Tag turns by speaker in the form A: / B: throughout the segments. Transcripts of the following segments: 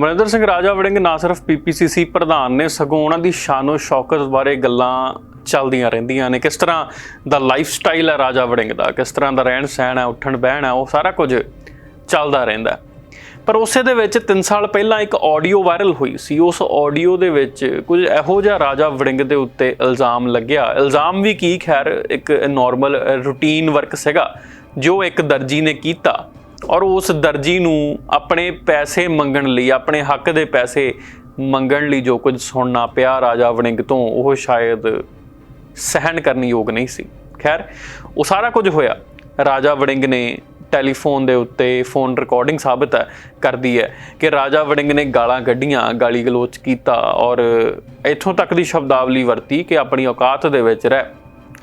A: ਅਮਰਿੰਦਰ ਸਿੰਘ ਰਾਜਾ ਵੜਿੰਗ ਨਾ ਸਿਰਫ ਪੀਪੀਸੀਸੀ ਪ੍ਰਧਾਨ ਨੇ, ਸਗੋਂ ਉਹਨਾਂ ਦੀ ਸ਼ਾਨੋ ਸ਼ੌਕਤ ਬਾਰੇ ਗੱਲਾਂ ਚੱਲਦੀਆਂ ਰਹਿੰਦੀਆਂ ਨੇ। ਕਿਸ ਤਰ੍ਹਾਂ ਦਾ ਲਾਈਫ ਸਟਾਈਲ ਹੈ ਰਾਜਾ ਵੜਿੰਗ ਦਾ? ਕਿਸ ਤਰ੍ਹਾਂ ਦਾ ਰਹਿਣ ਸਹਿਣ ਹੈ, ਉੱਠਣ ਬਹਿਣ ਹੈ, ਉਹ ਸਾਰਾ ਕੁਝ ਚੱਲਦਾ ਰਹਿੰਦਾ ਪਰ ਉਸੇ ਦੇ ਵਿੱਚ 3 ਸਾਲ ਪਹਿਲਾਂ ਇੱਕ ਆਡੀਓ ਵਾਇਰਲ ਹੋਈ ਸੀ। ਉਸ ਆਡੀਓ ਦੇ ਵਿੱਚ ਕੁਝ ਇਹੋ ਜਿਹਾ ਰਾਜਾ ਵੜਿੰਗ ਦੇ ਉੱਤੇ ਇਲਜ਼ਾਮ ਲੱਗਿਆ। ਇਲਜ਼ਾਮ ਵੀ ਕੀ? ਖੈਰ, ਇੱਕ ਨਾਰਮਲ ਰੂਟੀਨ ਵਰਕ ਸੀਗਾ, ਜੋ ਇੱਕ ਦਰਜੀ ਨੇ ਕੀਤਾ। ਔਰ ਉਸ ਦਰਜੀ ਨੂੰ ਆਪਣੇ ਪੈਸੇ ਮੰਗਣ ਲਈ, ਆਪਣੇ ਹੱਕ ਦੇ ਪੈਸੇ ਮੰਗਣ ਲਈ ਜੋ ਕੁਝ ਸੁਣਨਾ ਪਿਆ ਰਾਜਾ ਵੜਿੰਗ ਤੋਂ, ਉਹ ਸ਼ਾਇਦ ਸਹਿਣ ਕਰਨ ਯੋਗ ਨਹੀਂ ਸੀ। ਖੈਰ, ਉਹ ਸਾਰਾ ਕੁਝ ਹੋਇਆ। ਰਾਜਾ ਵੜਿੰਗ ਨੇ ਟੈਲੀਫੋਨ ਦੇ ਉੱਤੇ ਫੋਨ ਰਿਕਾਰਡਿੰਗ ਸਾਬਤ ਹੈ ਕਰਦੀ ਹੈ ਕਿ ਰਾਜਾ ਵੜਿੰਗ ਨੇ ਗਾਲਾਂ ਕੱਢੀਆਂ, ਗਾਲੀ ਗਲੋਚ ਕੀਤਾ ਔਰ ਇੱਥੋਂ ਤੱਕ ਦੀ ਸ਼ਬਦਾਵਲੀ ਵਰਤੀ ਕਿ ਆਪਣੀ ਔਕਾਤ ਦੇ ਵਿੱਚ ਰਹਿ।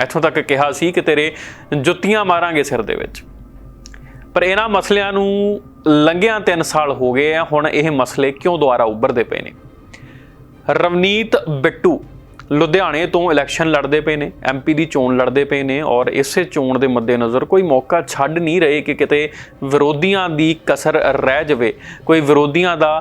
A: ਇੱਥੋਂ ਤੱਕ ਕਿਹਾ ਸੀ ਕਿ ਤੇਰੇ ਜੁੱਤੀਆਂ ਮਾਰਾਂਗੇ ਸਿਰ ਦੇ ਵਿੱਚ। ਪਰ ਇਹਨਾਂ ਮਸਲਿਆਂ ਨੂੰ ਲੰਘਿਆਂ 3 ਸਾਲ ਹੋ ਗਏ ਆ, ਹੁਣ ਇਹ ਮਸਲੇ ਕਿਉਂ ਦੁਬਾਰਾ ਉੱਭਰਦੇ ਪਏ ਨੇ? ਰਵਨੀਤ ਬਿੱਟੂ ਲੁਧਿਆਣੇ ਤੋਂ ਇਲੈਕਸ਼ਨ ਲੜਦੇ ਪਏ ਨੇ ਐਮਪੀ ਦੀ ਚੋਣ ਲੜਦੇ ਪਏ ਨੇ ਔਰ ਇਸੇ ਚੋਣ ਦੇ ਮੱਦੇਨਜ਼ਰ ਕੋਈ ਮੌਕਾ ਛੱਡ ਨਹੀਂ ਰਹੇ ਕਿ ਕਿਤੇ ਵਿਰੋਧੀਆਂ ਦੀ ਕਸਰ ਰਹਿ ਜਾਵੇ। ਕੋਈ ਵਿਰੋਧੀਆਂ ਦਾ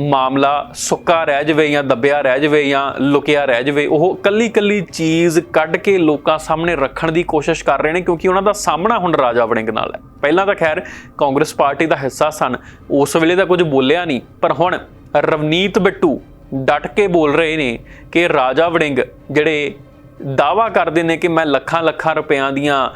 A: ਮਾਮਲਾ ਸੁੱਕਾ ਰਹਿ ਜਾਵੇ ਜਾਂ ਦੱਬਿਆ ਰਹਿ ਜਾਵੇ ਜਾਂ ਲੁਕਿਆ ਰਹਿ ਜਾਵੇ, ਉਹ ਕੱਲੀ ਕੱਲੀ ਚੀਜ਼ ਕੱਢ ਕੇ ਲੋਕਾਂ ਸਾਹਮਣੇ ਰੱਖਣ ਦੀ ਕੋਸ਼ਿਸ਼ ਕਰ ਰਹੇ ਨੇ ਕਿਉਂਕਿ ਉਹਨਾਂ ਦਾ ਸਾਹਮਣਾ ਹੁਣ ਰਾਜਾ ਵੜਿੰਗ ਨਾਲ ਹੈ। ਪਹਿਲਾਂ ਤਾਂ ਖੈਰ ਕਾਂਗਰਸ ਪਾਰਟੀ ਦਾ ਹਿੱਸਾ ਸਨ, ਉਸ ਵੇਲੇ ਤਾਂ ਕੁਝ ਬੋਲਿਆ ਨਹੀਂ, ਪਰ ਹੁਣ ਰਵਨੀਤ ਬਿੱਟੂ ਡਟ ਕੇ ਬੋਲ ਰਹੇ ਨੇ ਕਿ ਰਾਜਾ ਵੜਿੰਗ ਜਿਹੜੇ ਦਾਵਾ ਕਰਦੇ ਨੇ ਕਿ ਮੈਂ ਲੱਖਾਂ ਲੱਖਾਂ ਰੁਪਿਆਂ ਦੀਆਂ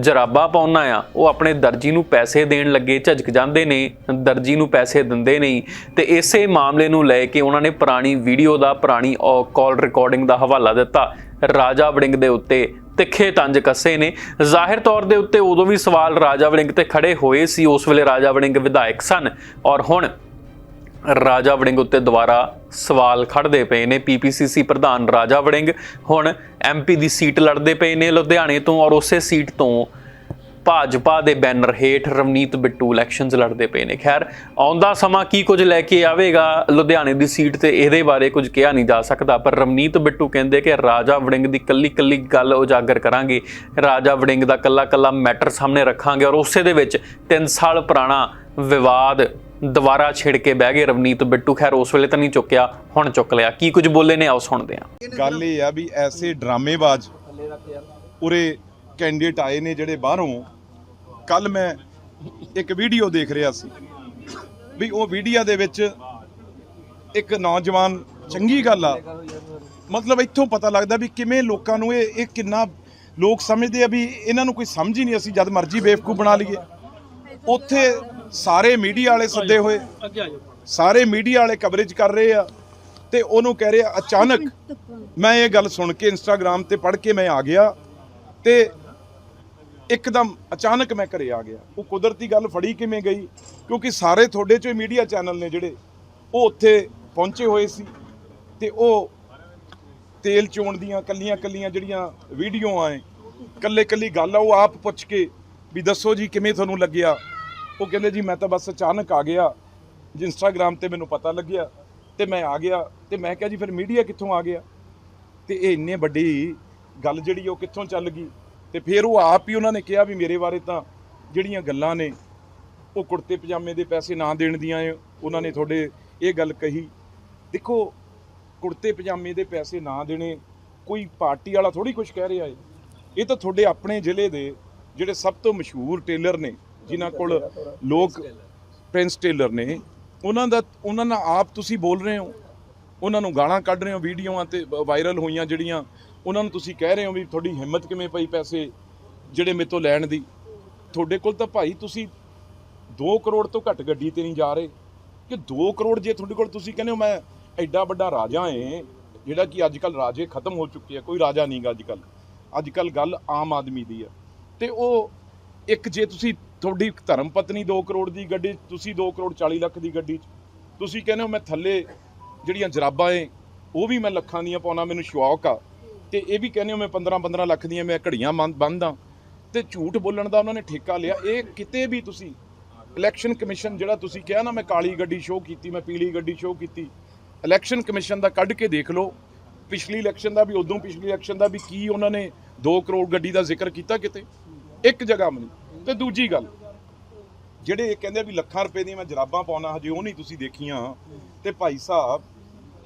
A: ਜਰਾਬਾ ਪਾਉਣਾ ਆ ਉਹ ਆਪਣੇ ਦਰਜੀ ਨੂੰ ਪੈਸੇ ਦੇਣ ਲੱਗੇ, ਝਜਕ ਜਾਂਦੇ ਨੇ, ਦਰਜੀ ਨੂੰ ਪੈਸੇ ਦਿੰਦੇ ਨਹੀਂ। ਤੇ ਇਸੇ ਮਾਮਲੇ ਨੂੰ ਲੈ ਕੇ ਉਹਨਾਂ ਨੇ ਪੁਰਾਣੀ ਵੀਡੀਓ ਦਾ, ਪੁਰਾਣੀ ਕਾਲ ਰਿਕਾਰਡਿੰਗ ਦਾ ਹਵਾਲਾ ਦਿੱਤਾ। ਰਾਜਾ ਵੜਿੰਗ ਦੇ ਉੱਤੇ ਤਿੱਖੇ ਤੰਜ ਕੱਸੇ ਨੇ। ਜ਼ਾਹਿਰ ਤੌਰ ਦੇ ਉੱਤੇ ਉਦੋਂ ਵੀ ਸਵਾਲ ਰਾਜਾ ਵੜਿੰਗ ਤੇ ਖੜੇ ਹੋਏ ਸੀ। ਉਸ ਵੇਲੇ ਰਾਜਾ ਵੜਿੰਗ ਵਿਧਾਇਕ ਸਨ। ਔਰ ਹੁਣ ਰਾਜਾ ਵੜਿੰਗ ਉੱਤੇ ਦੁਬਾਰਾ ਸਵਾਲ ਖੜਦੇ ਪਏ ਨੇ। ਪੀਪੀਸੀਸੀ ਪ੍ਰਧਾਨ ਰਾਜਾ ਵੜਿੰਗ ਹੁਣ ਐਮਪੀ ਦੀ ਸੀਟ ਲੜਦੇ ਪਏ ਨੇ ਲੁਧਿਆਣੇ ਤੋਂ ਔਰ ਉਸੇ ਸੀਟ ਤੋਂ ਭਾਜਪਾ ਦੇ ਬੈਨਰ ਹੇਠ ਰਵਨੀਤ ਬਿੱਟੂ ਇਲੈਕਸ਼ਨਸ ਲੜਦੇ ਪਏ ਨੇ। ਖੈਰ, ਆਉਂਦਾ ਸਮਾਂ ਕੀ ਕੁਝ ਲੈ ਕੇ ਆਵੇਗਾ? ਲੁਧਿਆਣੇ ਦੀ ਸੀਟ ਤੇ ਇਹਦੇ ਬਾਰੇ ਕੁਝ ਕਿਹਾ ਨਹੀਂ ਜਾ ਸਕਦਾ, ਪਰ ਰਵਨੀਤ ਬਿੱਟੂ ਕਹਿੰਦੇ ਕਿ ਰਾਜਾ ਵੜਿੰਗ ਦੀ ਕੱਲੀ ਕੱਲੀ ਗੱਲ ਉਜਾਗਰ ਕਰਾਂਗੇ। ਰਾਜਾ ਵੜਿੰਗ ਦਾ ਕੱਲਾ ਕੱਲਾ ਮੈਟਰ ਸਾਹਮਣੇ ਰੱਖਾਂਗੇ ਔਰ ਉਸੇ ਦੇ ਵਿੱਚ 3 ਸਾਲ ਪੁਰਾਣਾ ਵਿਵਾਦ ਦੁਬਾਰਾ ਛਿੜ ਕੇ ਬਹਿ ਗਏ ਰਵਨੀਤ, ਬਿੱਟੂ ਖੈਰ ਉਸ ਵੇਲੇ ਤਾਂ ਨਹੀਂ ਚੁੱਕਿਆ, ਹੁਣ ਚੁੱਕ ਲਿਆ। ਕੀ ਕੁਝ ਬੋਲੇ ਨੇ? ਆਓ ਸੁਣਦੇ ਹਾਂ।
B: ਗੱਲ ਇਹ ਆ ਵੀ ਐਸੇ ਡਰਾਮੇਬਾਜ਼ ਉਰੇ ਕੈਂਡੀਡੇਟ ਆਏ ਨੇ ਜਿਹੜੇ ਬਾਹਰੋਂ। ਕੱਲ ਮੈਂ ਇੱਕ ਵੀਡੀਓ ਦੇਖ ਰਿਹਾ ਸੀ ਵੀ ਉਹ ਵੀਡੀਓ ਦੇ ਵਿੱਚ ਇੱਕ ਨੌਜਵਾਨ, ਚੰਗੀ ਗੱਲ ਆ। ਮਤਲਬ ਇੱਥੋਂ ਪਤਾ ਲੱਗਦਾ ਵੀ ਕਿਵੇਂ ਲੋਕਾਂ ਨੂੰ ਇਹ ਇਹ ਕਿੰਨਾ ਲੋਕ ਸਮਝਦੇ ਆ ਵੀ ਇਹਨਾਂ ਨੂੰ ਕੋਈ ਸਮਝ ਹੀ ਨਹੀਂ, ਅਸੀਂ ਜਦ ਮਰਜ਼ੀ ਬੇਵਕੂਫ ਬਣਾ ਲਈਏ। ਉੱਥੇ ਸਾਰੇ ਮੀਡੀਆ ਵਾਲੇ ਸੱਦੇ ਹੋਏ। ਸਾਰੇ ਮੀਡੀਆ ਵਾਲੇ ਕਵਰੇਜ ਕਰ ਰਹੇ ਆ ਤੇ ਉਹਨੂੰ ਕਹਿ ਰਿਹਾ ਅਚਾਨਕ ਮੈਂ ਇਹ ਗੱਲ ਸੁਣ ਕੇ ਇੰਸਟਾਗ੍ਰam ਤੇ ਪੜ੍ਹ ਕੇ ਮੈਂ ਆ ਗਿਆ ਤੇ ਇੱਕਦਮ ਅਚਾਨਕ ਮੈਂ ਘਰੇ ਆ ਗਿਆ। ਉਹ ਕੁਦਰਤੀ ਗੱਲ ਫੜੀ ਕਿਵੇਂ ਗਈ? ਕਿਉਂਕਿ ਸਾਰੇ ਤੁਹਾਡੇ ਚੋਂ ਮੀਡੀਆ ਚੈਨਲ ਨੇ ਜਿਹੜੇ, ਉਹ ਉੱਥੇ ਪਹੁੰਚੇ ਹੋਏ ਸੀ ਤੇ ਉਹ ਤੇਲ ਚੋਣ ਦੀਆਂ ਕੱਲੀਆਂ ਕੱਲੀਆਂ ਜਿਹੜੀਆਂ ਵੀਡੀਓ ਆਏ ਕੱਲੇ ਕੱਲੀ ਗੱਲ ਆ, ਉਹ ਆਪ ਪੁੱਛ ਕੇ ਵੀ ਦੱਸੋ ਜੀ ਕਿਵੇਂ ਤੁਹਾਨੂੰ ਲੱਗਿਆ? ਉਹ ਕਹਿੰਦੇ ਜੀ, ਮੈਂ ਤਾਂ ਬਸ ਅਚਾਨਕ ਆ ਗਿਆ। ਜੀ ਇੰਸਟਾਗ੍ਰam ਤੇ ਮੈਨੂੰ ਪਤਾ ਲੱਗਿਆ ਤੇ ਮੈਂ ਆ ਗਿਆ ਤੇ ਮੈਂ ਕਿਹਾ ਜੀ, ਫਿਰ ਮੀਡੀਆ ਕਿੱਥੋਂ ਆ ਗਿਆ? ਤੇ ਇਹ ਇੰਨੇ ਵੱਡੀ ਗੱਲ ਜਿਹੜੀ ਉਹ ਕਿੱਥੋਂ ਚੱਲ ਗਈ? ਤੇ ਫਿਰ ਉਹ ਆਪ ਹੀ ਉਹਨਾਂ ਨੇ ਕਿਹਾ ਵੀ ਮੇਰੇ ਬਾਰੇ ਤਾਂ ਜਿਹੜੀਆਂ ਗੱਲਾਂ ਨੇ, ਉਹ ਕੁੜਤੇ ਪਜਾਮੇ ਦੇ ਪੈਸੇ ਨਾ ਦੇਣ ਦੀਆਂ ਏ। ਉਹਨਾਂ ਨੇ ਤੁਹਾਡੇ ਇਹ ਗੱਲ ਕਹੀ। ਦੇਖੋ, ਕੁੜਤੇ ਪਜਾਮੇ ਦੇ ਪੈਸੇ ਨਾ ਦੇਣੇ ਕੋਈ ਪਾਰਟੀ ਵਾਲਾ ਥੋੜੀ ਕੁਝ ਕਹਿ ਰਿਹਾ ਏ। ਇਹ ਤਾਂ ਤੁਹਾਡੇ ਆਪਣੇ ਜ਼ਿਲ੍ਹੇ ਦੇ ਜਿਹੜੇ ਸਭ ਤੋਂ ਮਸ਼ਹੂਰ ਟੇਲਰ ਨੇ, ਜਿਨ੍ਹਾਂ ਕੋਲ ਲੋਕ ਪ੍ਰਿੰਸ ਟੇਲਰ ਨੇ, ਉਹਨਾਂ ਦਾ, ਉਹਨਾਂ ਨਾਲ ਆਪ ਤੁਸੀਂ ਬੋਲ ਰਹੇ ਹੋ, ਉਹਨਾਂ ਨੂੰ ਗਾਲਾਂ ਕੱਢ ਰਹੇ ਹੋ ਵੀਡੀਓਆਂ ਤੇ ਵਾਇਰਲ ਹੋਈਆਂ ਜਿਹੜੀਆਂ, ਉਹਨਾਂ ਨੂੰ ਤੁਸੀਂ ਕਹਿ ਰਹੇ ਹੋ ਵੀ ਤੁਹਾਡੀ ਹਿੰਮਤ ਕਿਵੇਂ ਪਈ ਪੈਸੇ ਜਿਹੜੇ ਮੇਰੇ ਤੋਂ ਲੈਣ ਦੀ? ਤੁਹਾਡੇ ਕੋਲ ਤਾਂ ਭਾਈ ਤੁਸੀਂ 2 ਕਰੋੜ ਤੋਂ ਘੱਟ ਗੱਡੀ ਤੇ ਨਹੀਂ ਜਾ ਰਹੇ। ਕਿ 2 ਕਰੋੜ ਜੇ ਤੁਹਾਡੇ ਕੋਲ ਤੁਸੀਂ ਕਹਿੰਦੇ ਹੋ, ਮੈਂ ਐਡਾ ਵੱਡਾ ਰਾਜਾ ਏ, ਜਿਹੜਾ ਕਿ ਅੱਜ ਕੱਲ ਰਾਜੇ ਖਤਮ ਹੋ ਚੁੱਕੇ ਆ, ਕੋਈ ਰਾਜਾ ਨਹੀਂਗਾ ਅੱਜ ਕੱਲ ਅੱਜ ਕੱਲ ਗੱਲ ਆਮ ਆਦਮੀ ਦੀ ਆ। ਤੇ ਉਹ ਇੱਕ ਜੇ ਤੁਸੀਂ ਤੁਹਾਡੀ ਧਰਮ ਪਤਨੀ 2 ਕਰੋੜ ਦੀ ਗੱਡੀ 'ਚ, ਤੁਸੀਂ 2 ਕਰੋੜ 40 ਲੱਖ ਦੀ ਗੱਡੀ 'ਚ ਤੁਸੀਂ ਕਹਿੰਦੇ ਹੋ ਮੈਂ ਥੱਲੇ ਜਿਹੜੀਆਂ ਜਰਾਬਾਂ ਏ ਉਹ ਵੀ ਮੈਂ ਲੱਖਾਂ ਦੀਆਂ ਪਾਉਣਾ ਮੈਨੂੰ ਸ਼ੌਕ ਆ। ਤੇ ਇਹ ਵੀ ਕਹਿੰਦੇ ਹੋ ਮੈਂ 15 15 ਲੱਖ ਦੀਆਂ ਮੈਂ ਘੜੀਆਂ ਬੰਨਦਾ। ਤੇ ਝੂਠ ਬੋਲਣ ਦਾ ਉਹਨਾਂ ਨੇ ਠੇਕਾ ਲਿਆ। ਇਹ ਕਿਤੇ ਵੀ ਤੁਸੀਂ ਇਲੈਕਸ਼ਨ ਕਮਿਸ਼ਨ ਜਿਹੜਾ ਤੁਸੀਂ ਕਿਹਾ ਨਾ ਮੈਂ ਕਾਲੀ ਗੱਡੀ ਸ਼ੋਅ ਕੀਤੀ ਮੈਂ ਪੀਲੀ ਗੱਡੀ ਸ਼ੋਅ ਕੀਤੀ ਇਲੈਕਸ਼ਨ ਕਮਿਸ਼ਨ ਦਾ ਕੱਢ ਕੇ ਦੇਖ ਲਓ। ਪਿਛਲੀ ਇਲੈਕਸ਼ਨ ਦਾ ਵੀ ਉਦੋਂ ਪਿਛਲੀ ਇਲੈਕਸ਼ਨ ਦਾ ਵੀ ਕੀ ਉਹਨਾਂ ਨੇ 2 ਕਰੋੜ ਗੱਡੀ ਦਾ ਜ਼ਿਕਰ ਕੀਤਾ ਕਿਤੇ? ਇੱਕ ਜਗ੍ਹਾ ਨਹੀਂ ਤੇ ਦੂਜੀ ਗੱਲ ਜਿਹੜੇ ਇਹ ਕਹਿੰਦੇ ਵੀ ਲੱਖਾਂ ਰੁਪਏ ਦੀਆਂ ਮੈਂ ਜਰਾਬਾਂ ਪਾਉਣਾ ਹਜੇ ਉਹ ਨਹੀਂ ਤੁਸੀਂ ਦੇਖੀਆਂ। ਤੇ ਭਾਈ ਸਾਹਿਬ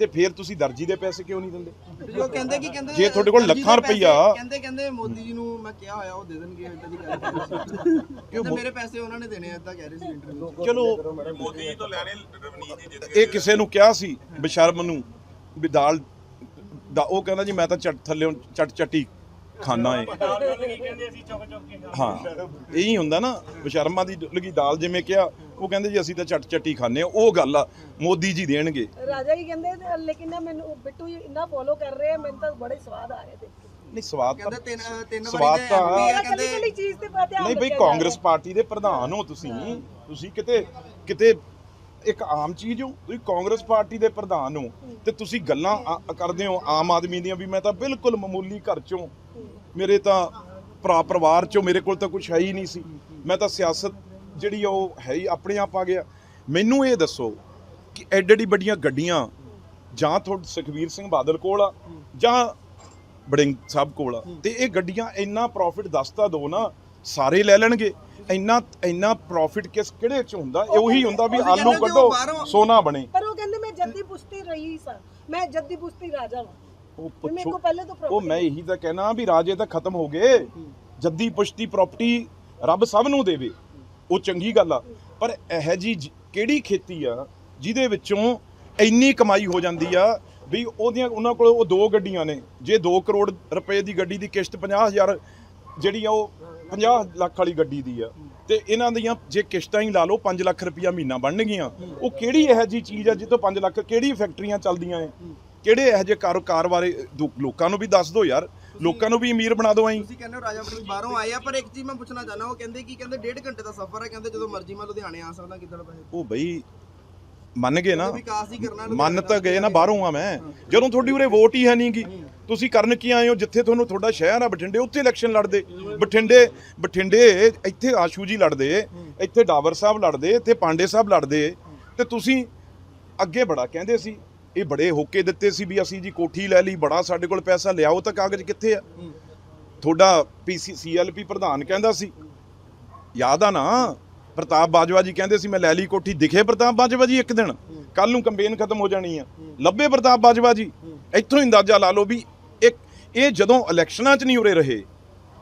B: ਤੇ ਫਿਰ ਤੁਸੀਂ ਦਰਜੀ ਦੇ ਪੈਸੇ ਕਿਉਂ ਨਹੀਂ ਦਿੰਦੇ?
C: ਜੋ ਕਹਿੰਦੇ ਕਿ ਕਹਿੰਦੇ
B: ਜੇ ਤੁਹਾਡੇ ਕੋਲ ਲੱਖਾਂ
C: ਦੇ
B: ਰੁਪਈਆ-
C: ਕਹਿੰਦੇ ਕਹਿੰਦੇ ਮੋਦੀ ਜੀ ਨੂੰ ਮੈਂ ਕਿਹਾ ਹੋਇਆ ਉਹ ਦੇ ਦੇਣਗੇ ਏਦਾਂ ਦੀ ਗੱਲ ਕਹਿੰਦੇ ਮੇਰੇ ਪੈਸੇ ਉਹਨਾਂ ਨੇ ਦੇਣੇ ਆ ਏਦਾਂ ਕਹਿ ਰਹੇ ਸੀ ਇੰਟਰਵਿਊ
B: ਚਲੋ ਮੋਦੀ ਜੀ ਤੋਂ ਲੈਣੇ ਇਹ ਕਿਸੇ ਨੂੰ ਕਿਹਾ ਸੀ ਬਸ਼ਰਮ ਨੂੰ ਵੀ ਦਾਲ ਦਾ ਉਹ ਕਹਿੰਦਾ ਜੀ ਮੈਂ ਤਾਂ ਚੱਟ ਥੱਲੇ ਚੱਟ ਚੱਟੀ ਖਾਣਾ ਏ। ਹਾਂ ਇਹੀ ਹੁੰਦਾ ਨਾ ਬਸ਼ਰਮਾ ਦੀ ਲਗੀ ਦਾਲ ਜਿਵੇਂ ਕਿਹਾ ਉਹ ਕਹਿੰਦੇ ਜੀ ਅਸੀਂ ਤਾਂ ਚੱਟ ਚੱਟੀ ਖਾਂਦੇ ਆ ਉਹ ਗੱਲ ਆ ਮੋਦੀ ਜੀ ਦੇਣਗੇ।
D: ਰਾਜਾ ਹੀ ਕਹਿੰਦੇ ਤੇ ਲੇਕਿਨ ਨਾ ਮੈਨੂੰ ਬਿੱਟੂ ਜੀ ਇੰਨਾ ਫੋਲੋ ਕਰ ਰਹੇ ਆ ਮੈਨੂੰ ਤਾਂ ਬੜੇ ਸਵਾਦ ਆ ਰਹੇ ਦੇਖ। ਕੇ
B: ਨਹੀਂ ਸਵਾਦ ਤਾਂ
C: ਕਹਿੰਦੇ ਤਿੰਨ ਤਿੰਨ ਵਾਰੀ ਦੇ
B: ਤਾਂ-
C: ਕਹਿੰਦੇ
D: ਚੀਜ਼ ਤੇ ਧਿਆਨ
B: ਨਹੀਂ ਬਈ
D: ਜਾ
B: ਕਾਂਗਰਸ ਪਾਰਟੀ ਦੇ ਪ੍ਰਧਾਨ ਹੋ ਤੁਸੀਂ। ਤੁਸੀਂ ਕਿਤੇ ਕਿਤੇ ਇੱਕ ਆਮ ਚੀਜ਼ ਹੋ ਤੁਸੀਂ ਕਾਂਗਰਸ ਪਾਰਟੀ ਦੇ ਪ੍ਰਧਾਨ ਹੋ ਤੇ ਤੁਸੀਂ ਗੱਲਾਂ ਕਰਦੇ ਹੋ ਆਮ ਆਦਮੀ ਦੀਆਂ ਵੀ ਮੈਂ ਤਾਂ ਬਿਲਕੁਲ ਮਾਮੂਲੀ ਘਰ ਚੋਂ ਮੇਰੇ ਤਾਂ ਭਰਾ ਪਰਿਵਾਰ ਚੋਂ ਮੇਰੇ ਕੋਲ ਤਾਂ ਕੁਝ ਹੈ ਹੀ ਨਹੀਂ ਸੀ। ਮੈਂ ਤਾਂ ਸਿਆਸਤ ਜਿਹੜੀ ਉਹ ਹੈ ਹੀ ਆਪਣੇ ਆਪ ਆ ਗਿਆ। ਮੈਨੂੰ ਇਹ ਦੱਸੋ ਕਿ ਐਡੀ ਐਡੀ ਵੱਡੀਆਂ ਗੱਡੀਆਂ ਜਾਂ ਤੁਹਾਡੇ ਸੁਖਵੀਰ ਸਿੰਘ ਬਾਦਲ ਕੋਲ ਆ ਜਾਂ ਬੜਿੰਗ ਸਾਹਿਬ ਕੋਲ ਆ ਤੇ ਇਹ ਗੱਡੀਆਂ ਇੰਨਾ ਪ੍ਰੋਫਿਟ ਦੱਸਤਾ ਦੋ ਨਾ ਸਾਰੇ ਲੈ ਲੈਣਗੇ। ਇੰਨਾ ਇੰਨਾ ਪ੍ਰੋਫਿਟ ਕਿਸ ਕਿਹੜੇ ਚ ਹੁੰਦਾ? ਇਹ ਉਹੀ ਹੁੰਦਾ ਵੀ ਆਲੂ ਕੱਢੋ ਸੋਨਾ ਬਣੇ।
D: ਪਰ ਉਹ ਕਹਿੰਦੇ ਮੈਂ ਜੱਦੀ ਪੁਸ਼ਤੀ ਰਹੀ ਸਾਂ ਮੈਂ ਜੱਦੀ ਪੁਸ਼ਤੀ ਰਾਜਾ ਵਾਂ।
B: ਉਹ
D: ਵੀ ਮੇਰੇ
B: ਪੁੱਛੋ।
D: ਕੋਲ ਪਹਿਲੇ ਤੋਂ
B: ਉਹ
D: property
B: ਮੈਂ ਇਹੀ ਤਾਂ ਕਹਿਣਾ ਵੀ ਰਾਜੇ ਤਾਂ ਖਤਮ ਹੋ ਗਏ। ਜੱਦੀ ਪੁਸ਼ਤੀ ਪ੍ਰਾਪਰਟੀ ਰੱਬ ਸਭ ਨੂੰ ਦੇਵੇ। ਉਹ ਚੰਗੀ ਗੱਲ ਆ। ਪਰ ਇਹ ਜੀ ਕਿਹੜੀ ਖੇਤੀ ਆ ਜਿਹਦੇ ਵਿੱਚੋਂ ਇੰਨੀ ਕਮਾਈ ਹੋ ਜਾਂਦੀ ਆ ਵੀ ਉਹਦੀਆਂ ਉਹਨਾਂ ਕੋਲ ਉਹ ਦੋ ਗੱਡੀਆਂ ਨੇ। ਜੇ 2 ਕਰੋੜ ਰੁਪਏ ਦੀ ਗੱਡੀ ਦੀ ਕਿਸ਼ਤ 50000 ਜਿਹੜੀ ਆ ਉਹ 50 ਲੱਖ ਵਾਲੀ ਗੱਡੀ ਦੀ ਆ। ਤੇ ਇਹਨਾਂ ਦੀਆਂ ਜੇ ਕਿਸ਼ਤਾਂ ਹੀ ਲਾ ਲਓ 5 ਲੱਖ ਰੁਪਈਆ ਮਹੀਨਾ ਬਣਨਗੀਆਂ। ਉਹ ਕਿਹੜੀ ਇਹੋ ਜੀ ਚੀਜ਼ ਆ ਜਿੱਥੋਂ 5 ਲੱਖ ਕਿਹੜੀ ਫੈਕਟਰੀਆਂ ਚੱਲਦੀਆਂ ਏ ਕਿਹੜੇ ਇਹੋ ਜਿਹੇ ਕਾਰੋਕਾਰ ਬਾਰੇ ਦੋ- ਲੋਕਾਂ ਨੂੰ ਵੀ ਦੱਸ ਦਿਓ ਯਾਰ। ਲੋਕਾਂ ਨੂੰ ਵੀ ਅਮੀਰ ਬਣਾ ਦਿਓ ਐਂ।
C: ਤੁਸੀਂ ਕਹਿੰਦੇ ਹੋ ਰਾਜਾ ਵੜਿੰਗ ਬਾਹਰੋਂ ਆਏ ਆ ਪਰ ਇੱਕ ਚੀਜ਼ ਮੈਂ ਪੁੱਛਣਾ ਚਾਹਨਾ ਉਹ ਕਹਿੰਦੇ ਕਿ ਕਹਿੰਦੇ ਡੇਢ ਘੰਟੇ ਦਾ ਸਫ਼ਰ ਹੈ ਕਹਿੰਦੇ ਜਦੋਂ ਮਰਜ਼ੀ ਮੈਂ ਲੁਧਿਆਣੇ ਆ ਸਕਦਾ ਕਿੱਦਣ ਪੈਸੇ
B: ਉਹ ਬਈ ਮੰਨ ਗਏ ਨਾ।
C: ਵਿਕਾਸ ਹੀ ਕਰਨਾ
B: ਮੰਨ ਤਾਂ ਗਏ ਨਾ ਬਾਹਰੋਂ ਆ ਮੈਂ। ਜਦੋਂ ਤੁਹਾਡੀ ਉਰੇ ਵੋਟ ਹੀ ਹੈ ਨਹੀਂਗੀ ਤੁਸੀਂ ਕਰਨ ਕੀ ਆਏ ਹੋ? ਜਿੱਥੇ ਤੁਹਾਨੂੰ ਤੁਹਾਡਾ ਸ਼ਹਿਰ ਆ ਬਠਿੰਡੇ ਉੱਥੇ ਇਲੈਕਸ਼ਨ ਲੜਦੇ। ਬਠਿੰਡੇ ਬਠਿੰਡੇ ਇੱਥੇ ਆਸ਼ੂ ਜੀ ਲੜਦੇ ਇੱਥੇ ਡਾਵਰ ਸਾਹਿਬ ਲੜਦੇ ਇੱਥੇ ਪਾਂਡੇ ਸਾਹਿਬ ਲੜਦੇ। ਤੇ ਤੁਸੀਂ ਅੱਗੇ ਬੜਾ ਕਹਿੰਦੇ ਸੀ। ਇਹ ਬੜੇ ਹੋਕੇ ਦਿੱਤੇ ਸੀ ਵੀ ਅਸੀਂ ਜੀ ਕੋਠੀ ਲੈ ਲਈ ਬੜਾ ਸਾਡੇ ਕੋਲ ਪੈਸਾ ਲਿਆਓ ਤਾਂ ਕਾਗਜ਼ ਕਿੱਥੇ ਆ? ਤੁਹਾਡਾ ਪੀਸੀ ਸੀਐਲਪੀ ਪ੍ਰਧਾਨ ਕਹਿੰਦਾ ਸੀ। ਯਾਦ ਆ ਨਾ ਪ੍ਰਤਾਪ ਬਾਜਵਾ ਜੀ ਕਹਿੰਦੇ ਸੀ ਮੈਂ ਲੈ ਲਈ ਕੋਠੀ ਦਿਖੇ ਪ੍ਰਤਾਪ ਬਾਜਵਾ ਜੀ ਇੱਕ ਦਿਨ। ਕੱਲ ਨੂੰ ਕੰਪੇਨ ਖਤਮ ਹੋ ਜਾਣੀ ਆ। ਲੱਭੇ ਪ੍ਰਤਾਪ ਬਾਜਵਾ ਜੀ। ਇੱਥੋਂ ਹੀ ਅੰਦਾਜ਼ਾ ਲਾ ਲਓ ਵੀ ਇੱਕ ਇਹ ਜਦੋਂ ਇਲੈਕਸ਼ਨਾਂ 'ਚ ਨਹੀਂ ਉਰੇ ਰਹੇ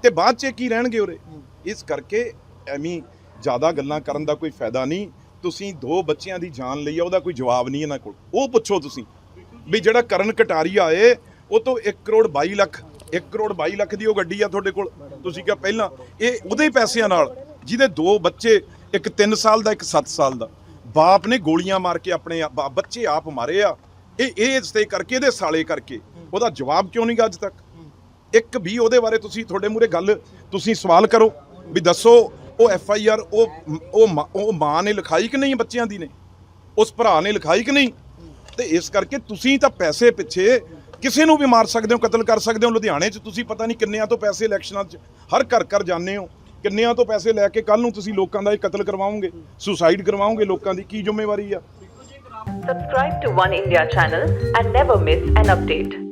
B: ਤੇ ਬਾਅਦ 'ਚ ਕੀ ਰਹਿਣਗੇ ਉਰੇ? ਇਸ ਕਰਕੇ ਐਵੇਂ ਜ਼ਿਆਦਾ ਗੱਲਾਂ ਕਰਨ ਦਾ ਕੋਈ ਫਾਇਦਾ ਨਹੀਂ। ਤੁਸੀਂ ਦੋ ਬੱਚਿਆਂ ਦੀ ਜਾਨ ਲਈ ਆ, ਉਹਦਾ ਕੋਈ ਜਵਾਬ ਨਹੀਂ ਇਹਨਾਂ ਕੋਲ। ਉਹ ਪੁੱਛੋ ਤੁਸੀਂ ਵੀ ਜਿਹੜਾ ਕਰਨ ਕਟਾਰੀਆ ਏ ਉਹ ਤੋਂ 1 ਕਰੋੜ 22 ਲੱਖ 1 ਕਰੋੜ 22 ਲੱਖ ਦੀ ਉਹ ਗੱਡੀ ਆ ਤੁਹਾਡੇ ਕੋਲ। ਤੁਸੀਂ ਕਿਹਾ ਪਹਿਲਾਂ, ਇਹ ਉਹਦੇ ਪੈਸਿਆਂ ਨਾਲ, ਜਿਹਦੇ ਦੋ ਬੱਚੇ, ਇੱਕ 3 ਸਾਲ ਦਾ, ਇੱਕ 7 ਸਾਲ ਦਾ। ਬਾਪ ਨੇ ਗੋਲੀਆਂ ਮਾਰ ਕੇ ਆਪਣੇ ਬੱਚੇ ਆਪ ਮਾਰੇ ਆ। ਇਹ ਇਹ ਸਤੇ ਕਰਕੇ, ਇਹਦੇ ਸਾਲੇ ਕਰਕੇ। ਉਹਦਾ ਜਵਾਬ ਕਿਉਂ ਨਹੀਂ ਗਾ ਅੱਜ ਤੱਕ? ਇੱਕ ਵੀ ਉਹਦੇ ਬਾਰੇ ਤੁਸੀਂ, ਤੁਹਾਡੇ ਮੂਰੇ ਗੱਲ ਤੁਸੀਂ ਸਵਾਲ ਕਰੋ, ਵੀ ਦੱਸੋ ਉਹ ਐਫ ਆਈ ਆਰ ਉਹ ਉਹ ਮਾਂ- ਉਹ ਮਾਂ ਨੇ ਲਿਖਾਈ ਕਿ ਨਹੀਂ ਬੱਚਿਆਂ ਦੀ ਨੇ? ਉਸ ਭਰਾ ਨੇ ਲਿਖਾਈ ਕਿ ਨਹੀਂ? ਤੇ ਇਸ ਕਰਕੇ ਤੁਸੀਂ ਤਾਂ ਪੈਸੇ ਪਿੱਛੇ ਕਿਸੇ ਨੂੰ ਵੀ ਮਾਰ ਸਕਦੇ ਹੋ, ਕਤਲ ਕਰ ਸਕਦੇ ਹੋ। ਲੁਧਿਆਣੇ 'ਚ ਤੁਸੀਂ ਪਤਾ ਨਹੀਂ ਕਿੰਨਿਆਂ ਤੋਂ ਪੈਸੇ ਇਲੈਕਸ਼ਨਾਂ 'ਚ, ਹਰ ਘਰ ਘਰ ਜਾਂਦੇ ਹੋ। ਕਿੰਨਿਆਂ ਤੋਂ ਪੈਸੇ ਲੈ ਕੇ ਕੱਲ ਨੂੰ ਤੁਸੀਂ ਲੋਕਾਂ ਦਾ ਇਹ ਕਤਲ ਕਰਵਾਓਗੇ? ਸੁਸਾਈਡ ਕਰਵਾਓਗੇ ਲੋਕਾਂ ਦੀ? ਕੀ ਜ਼ਿੰਮੇਵਾਰੀ ਆ?
E: Subscribe to One India channel and never miss an update.